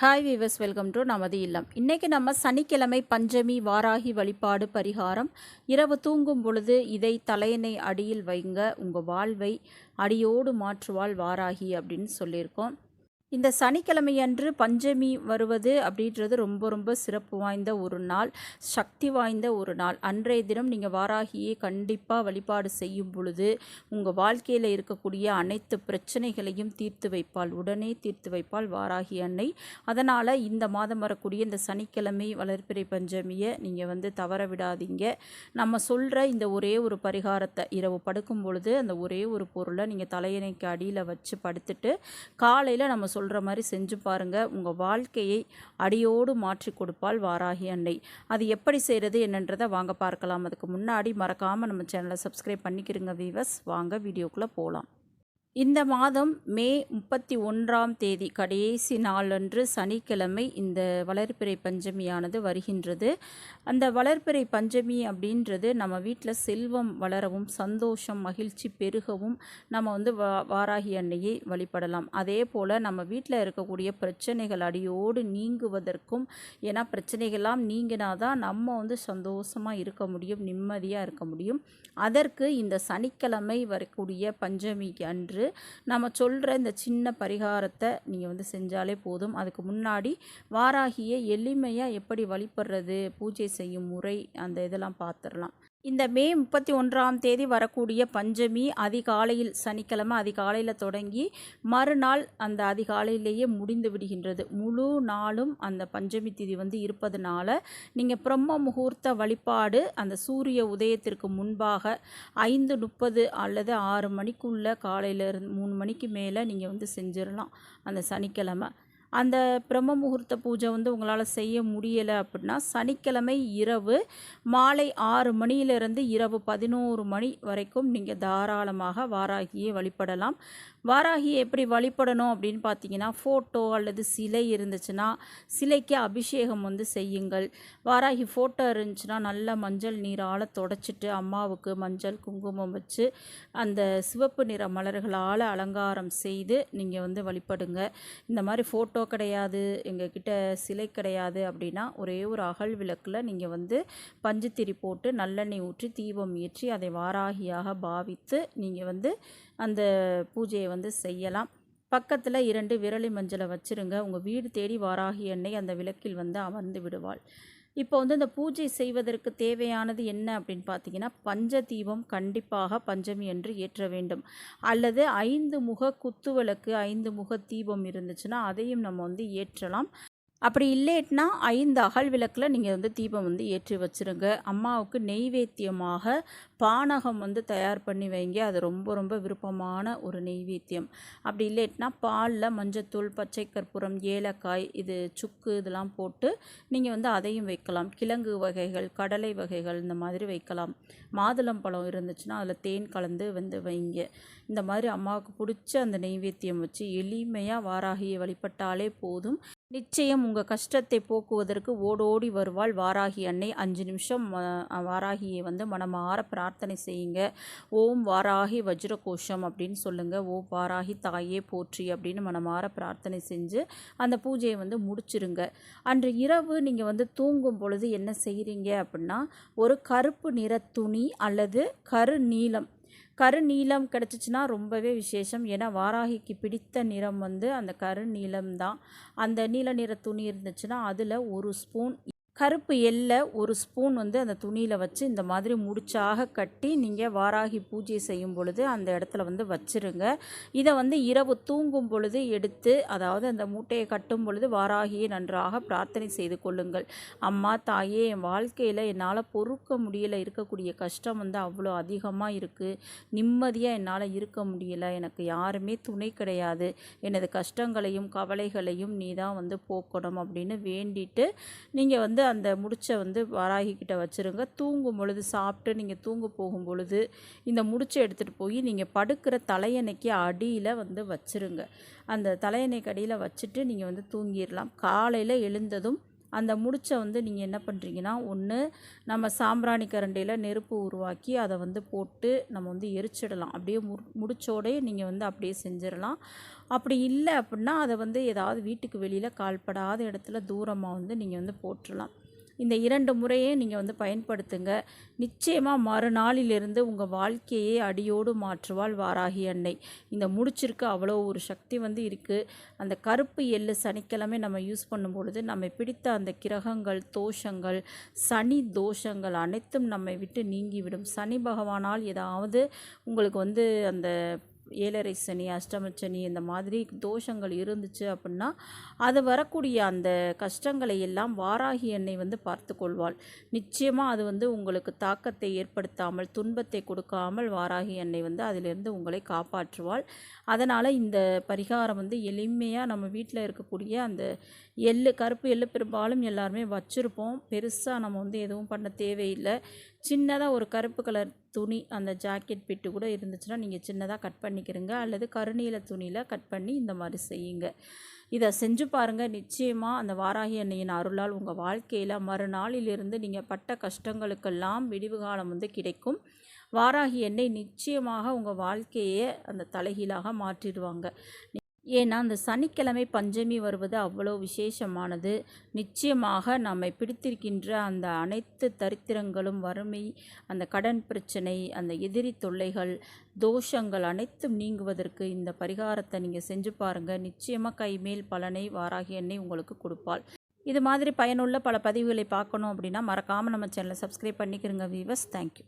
Hi viewers welcome to நமது இல்லம். இன்றைக்கி நம்ம சனிக்கிழமை பஞ்சமி வாராகி வழிபாடு பரிகாரம். இரவு தூங்கும் பொழுது இதை தலையணை அடியில் வைங்க. உங்கள் வாழ்வை அடியோடு மாற்றுவாள் வாராகி அப்படின்னு சொல்லியிருக்கோம். இந்த சனிக்கிழமையன்று பஞ்சமி வருவது அப்படின்றது ரொம்ப ரொம்ப சிறப்பு வாய்ந்த ஒரு நாள் சக்தி வாய்ந்த ஒரு நாள். அன்றைய தினம் நீங்கள் வாராகியை கண்டிப்பாக வழிபாடு செய்யும் பொழுது உங்கள் வாழ்க்கையில் இருக்கக்கூடிய அனைத்து பிரச்சனைகளையும் தீர்த்து வைப்பாள் உடனே தீர்த்து வைப்பாள் வாராகி அன்னை. அதனால் இந்த மாதம் வரக்கூடிய இந்த சனிக்கிழமை வளர்ப்பிறை பஞ்சமியை நீங்கள் வந்து தவற விடாதீங்க. நம்ம சொல்கிற இந்த ஒரே ஒரு பரிகாரத்தை இரவு படுக்கும் பொழுது அந்த ஒரே ஒரு பொருளை நீங்கள் தலையணைக்கு அடியில் வச்சு படுத்துட்டு காலையில் நம்ம சொல்கிற மாதிரி செஞ்சு பாருங்கள் உங்கள் வாழ்க்கையை அடியோடு மாற்றி கொடுப்பாள் வாராகி அன்னை. அது எப்படி செய்கிறது என்னன்றதை வாங்க பார்க்கலாம். அதுக்கு முன்னாடி மறக்காமல் நம்ம சேனலை சப்ஸ்கிரைப் பண்ணிக்கிறோங்க வீவர்ஸ் வாங்க வீடியோக்குள்ளே போகலாம் இந்த மாதம் மே முப்பத்தி ஒன்றாம் தேதி கடைசி நாளன்று சனிக்கிழமை இந்த வளர்ப்பிறை பஞ்சமியானது வருகின்றது. அந்த வளர்ப்பிறை பஞ்சமி அப்படின்றது நம்ம வீட்டில் செல்வம் வளரவும் சந்தோஷம் மகிழ்ச்சி பெருகவும் நம்ம வந்து வா வாராகி அன்னையை வழிபடலாம். அதே போல் நம்ம வீட்டில் இருக்கக்கூடிய பிரச்சனைகள் அடியோடு நீங்குவதற்கும் ஏன்னா பிரச்சனைகள்லாம் நீங்கினா தான் நம்ம வந்து சந்தோஷமாக இருக்க முடியும் நிம்மதியாக இருக்க முடியும். அதற்கு இந்த சனிக்கிழமை வரக்கூடிய பஞ்சமிக்கு அன்று நம்ம சொல்கிற இந்த சின்ன பரிகாரத்தை நீங்கள் வந்து செஞ்சாலே போதும். அதுக்கு முன்னாடி வாராகியை எளிமையாக எப்படி வழிபடுறது பூஜை செய்யும் முறை அந்த இதெல்லாம் பார்த்துடலாம் இந்த மே முப்பத்தி ஒன்றாம் தேதி வரக்கூடிய பஞ்சமி அதிகாலையில் சனிக்கிழமை அதிகாலையில் தொடங்கி மறுநாள் அந்த அதிகாலையிலேயே முடிந்து விடுகின்றது. முழு நாளும் அந்த பஞ்சமி திதி வந்து இருப்பதனால நீங்கள் பிரம்ம முகூர்த்த வழிபாடு அந்த சூரிய உதயத்திற்கு முன்பாக ஐந்து முப்பது அல்லது ஆறு மணிக்குள்ளே காலையிலேருந்து மூணு மணிக்கு மேலே நீங்கள் வந்து செஞ்சிடலாம் அந்த சனிக்கிழமை. அந்த பிரம்ம முகூர்த்த பூஜை வந்து உங்களால் செய்ய முடியலை அப்படின்னா சனிக்கிழமை இரவு மாலை ஆறு மணியிலிருந்து இரவு பதினோரு மணி வரைக்கும் நீங்கள் தாராளமாக வாராகியை வழிபடலாம். வாராகியை எப்படி வழிபடணும் அப்படின்னு பார்த்தீங்கன்னா ஃபோட்டோ அல்லது சிலை இருந்துச்சுன்னா சிலைக்கு அபிஷேகம் வந்து செய்யுங்கள். வாராகி ஃபோட்டோ இருந்துச்சுன்னா நல்ல மஞ்சள் நீரால் தொடச்சிட்டு அம்மாவுக்கு மஞ்சள் குங்குமம் வச்சு அந்த சிவப்பு நிற மலர்களால் அலங்காரம் செய்து நீங்கள் வந்து வழிபடுங்க. இந்த மாதிரி ஃபோட்டோ கிடையாது எங்ககிட்ட சிலை கிடையாது அப்படின்னா ஒரே ஒரு அகல் விளக்கில் நீங்கள் வந்து பஞ்சுத்திரி போட்டு நல்லெண்ணெய் ஊற்றி தீபம் ஏற்றி அதை வாராகியாக பாவித்து நீங்கள் வந்து அந்த பூஜையை வந்து செய்யலாம். பக்கத்தில் இரண்டு விரலி மஞ்சளை வச்சுருங்க. உங்கள் வீடு தேடி வாராகி எண்ணெய் அந்த விளக்கில் வந்து அமர்ந்து விடுவாள். இப்போ வந்து இந்த பூஜை செய்வதற்கு தேவையானது என்ன அப்படின்னு பார்த்தீங்கன்னா பஞ்ச தீபம் கண்டிப்பாக பஞ்சமி என்று ஏற்ற வேண்டும். அல்லது ஐந்து முக குத்துவிளக்கு ஐந்து முக தீபம் இருந்துச்சுன்னா அதையும் நம்ம வந்து ஏற்றலாம். அப்படி இல்லைட்னா ஐந்து அகல் விளக்கில் நீங்கள் வந்து தீபம் வந்து ஏற்றி வச்சுருங்க. அம்மாவுக்கு நெய்வேத்தியமாக பானகம் வந்து தயார் பண்ணி வைங்க. அது ரொம்ப ரொம்ப விருப்பமான ஒரு நெய்வேத்தியம். அப்படி இல்லைட்னா பாலில் மஞ்சத்தூள் பச்சை கற்பூரம் ஏலக்காய் இது சுக்கு இதெல்லாம் போட்டு நீங்கள் வந்து அதையும் வைக்கலாம். கிழங்கு வகைகள் கடலை வகைகள் இந்த மாதிரி வைக்கலாம். மாதுளம்பழம் இருந்துச்சுன்னா அதில் தேன் கலந்து வந்து வைங்க. இந்த மாதிரி அம்மாவுக்கு பிடிச்ச அந்த நெய்வேத்தியம் வச்சு எளிமையாக வாராகியை வழிபட்டாலே போதும். நிச்சயம் உங்கள் கஷ்டத்தை போக்குவதற்கு ஓடோடி வருவாள். வாராகி அன்னை அஞ்சு நிமிஷம் வாராகியை வந்து மனமாற பிரார்த்தனை செய்யுங்க. ஓம் வாராகி வஜ்ரகோஷம் அப்படின்னு சொல்லுங்கள் ஓம் வாராகி தாயே போற்றி அப்படின்னு மனமாற பிரார்த்தனை செஞ்சு அந்த பூஜையை வந்து முடிச்சிருங்க. அன்று இரவு நீங்கள் வந்து தூங்கும் பொழுது என்ன செய்கிறீங்க அப்படின்னா ஒரு கருப்பு நிற துணி அல்லது கரு நீளம் கரு நீளம் கிடச்சிச்சின்னா ரொம்பவே விசேஷம். ஏன்னா வாராகிக்கு பிடித்த நிறம் வந்து அந்த கரு நீளம் தான் அந்த நீல நிற துணி இருந்துச்சுன்னா அதில் ஒரு ஸ்பூன் கருப்பு எல்லை ஒரு ஸ்பூன் வந்து அந்த துணியில் வச்சு இந்த மாதிரி முடிச்சாக கட்டி நீங்கள் வாராகி பூஜை செய்யும் பொழுது அந்த இடத்துல வந்து வச்சுருங்க. இதை வந்து இரவு தூங்கும் பொழுது எடுத்து அதாவது அந்த மூட்டையை கட்டும் பொழுது வாராகியை நன்றாக பிரார்த்தனை செய்து கொள்ளுங்கள். அம்மா தாயே என் வாழ்க்கையில் என்னால் பொறுக்க முடியலை இருக்கக்கூடிய கஷ்டம் வந்து அவ்வளோ அதிகமாக இருக்குது நிம்மதியாக என்னால் இருக்க முடியலை. எனக்கு யாருமே துணை கிடையாது. எனது கஷ்டங்களையும் கவலைகளையும் நீ தான் வந்து போக்கணும் அப்படின்னு வேண்டிட்டு நீங்கள் வந்து அந்த முடிச்சை வந்து வராகிக்கிட்ட வச்சுருங்க. தூங்கும் பொழுது சாப்பிட்டு நீங்கள் தூங்க போகும் பொழுது இந்த முடிச்சை எடுத்துகிட்டு போய் நீங்கள் படுக்கிற தலையணைக்கு அடியில் வந்து வச்சுருங்க. அந்த தலையணைக்கு அடியில் வச்சுட்டு நீங்கள் வந்து தூங்கிடலாம். காலையில் எழுந்ததும் அந்த முடிச்சை வந்து நீங்கள் என்ன பண்ணுறீங்கன்னா ஒன்று நம்ம சாம்பிராணி கரண்டியில் நெருப்பு உருவாக்கி அதை வந்து போட்டு நம்ம வந்து எரிச்சிடலாம். அப்படியே மு முடிச்சோடே நீங்கள் வந்து அப்படியே செஞ்சிடலாம். அப்படி இல்லை அப்படின்னா அதை வந்து ஏதாவது வீட்டுக்கு வெளியில் கால்படாத இடத்துல தூரமாக வந்து நீங்கள் வந்து போட்டுடலாம். இந்த இரண்டு முறையே நீங்கள் வந்து பயன்படுத்துங்க. நிச்சயமாக மறுநாளிலிருந்து உங்கள் வாழ்க்கையே அடியோடு மாற்றுவாள் வாராகி அன்னை. இந்த முடிச்சிருக்கு அவ்வளோ ஒரு சக்தி வந்து இருக்குது அந்த கருப்பு எள்ளு சனிக்கிழமை நம்ம யூஸ் பண்ணும்பொழுது நம்ம நம்மை பிடித்த அந்த கிரகங்கள் தோஷங்கள் சனி தோஷங்கள் அனைத்தும் நம்மை விட்டு நீங்கிவிடும். சனி பகவானால் ஏதாவது உங்களுக்கு வந்து அந்த ஏழரை சனி அஷ்டம சனி இந்த மாதிரி தோஷங்கள் இருந்துச்சு அப்படின்னா அது வரக்கூடிய அந்த கஷ்டங்களை எல்லாம் வாராகி எண்ணெய் வந்து பார்த்து கொள்வாள். நிச்சயமாக அது வந்து உங்களுக்கு தாக்கத்தை ஏற்படுத்தாமல் துன்பத்தை கொடுக்காமல் வாராகி எண்ணெய் வந்து அதிலிருந்து உங்களை காப்பாற்றுவாள். அதனால் இந்த பரிகாரம் வந்து எளிமையாக நம்ம வீட்டில் இருக்கக்கூடிய அந்த எள்ளு கருப்பு எள்ளு பெரும்பாலும் எல்லாருமே வச்சுருப்போம். பெருசாக நம்ம வந்து எதுவும் பண்ண தேவையில்லை. சின்னதாக ஒரு கருப்பு கலர் துணி அந்த ஜாக்கெட் பிட்டு கூட இருந்துச்சுன்னா நீங்கள் சின்னதாக கட் பண்ணிக்கிறங்க. அல்லது கருநீல துணியில் கட் பண்ணி இந்த மாதிரி செய்யுங்க. இதை செஞ்சு பாருங்கள் நிச்சயமாக அந்த வாராகி அன்னையின் அருளால் உங்கள் வாழ்க்கையில் மறுநாளிலிருந்து நீங்கள் பட்ட கஷ்டங்களுக்கெல்லாம் விடிவு காலம் வந்து கிடைக்கும். வாராகி எண்ணெய் நிச்சயமாக உங்கள் வாழ்க்கையே அந்த தலைகீழாக மாற்றிடுவாங்க. ஏன்னா அந்த சனிக்கிழமை பஞ்சமி வருவது அவ்வளோ விசேஷமானது. நிச்சயமாக நம்மை பிடித்திருக்கின்ற அந்த அனைத்து தரித்திரங்களும் வறுமை அந்த கடன் பிரச்சனை அந்த எதிரி தொல்லைகள் தோஷங்கள் அனைத்தும் நீங்குவதற்கு இந்த பரிகாரத்தை நீங்கள் செஞ்சு பாருங்கள் நிச்சயமாக கைமேல் பலனை வாராகி எண்ணெய் உங்களுக்கு கொடுப்பாள். இது மாதிரி பயனுள்ள பல பதிவுகளை பார்க்கணும் அப்படின்னா மறக்காமல் நம்ம சேனலை சப்ஸ்கிரைப் பண்ணிக்கிறோங்க வீவர்ஸ் தேங்க்யூ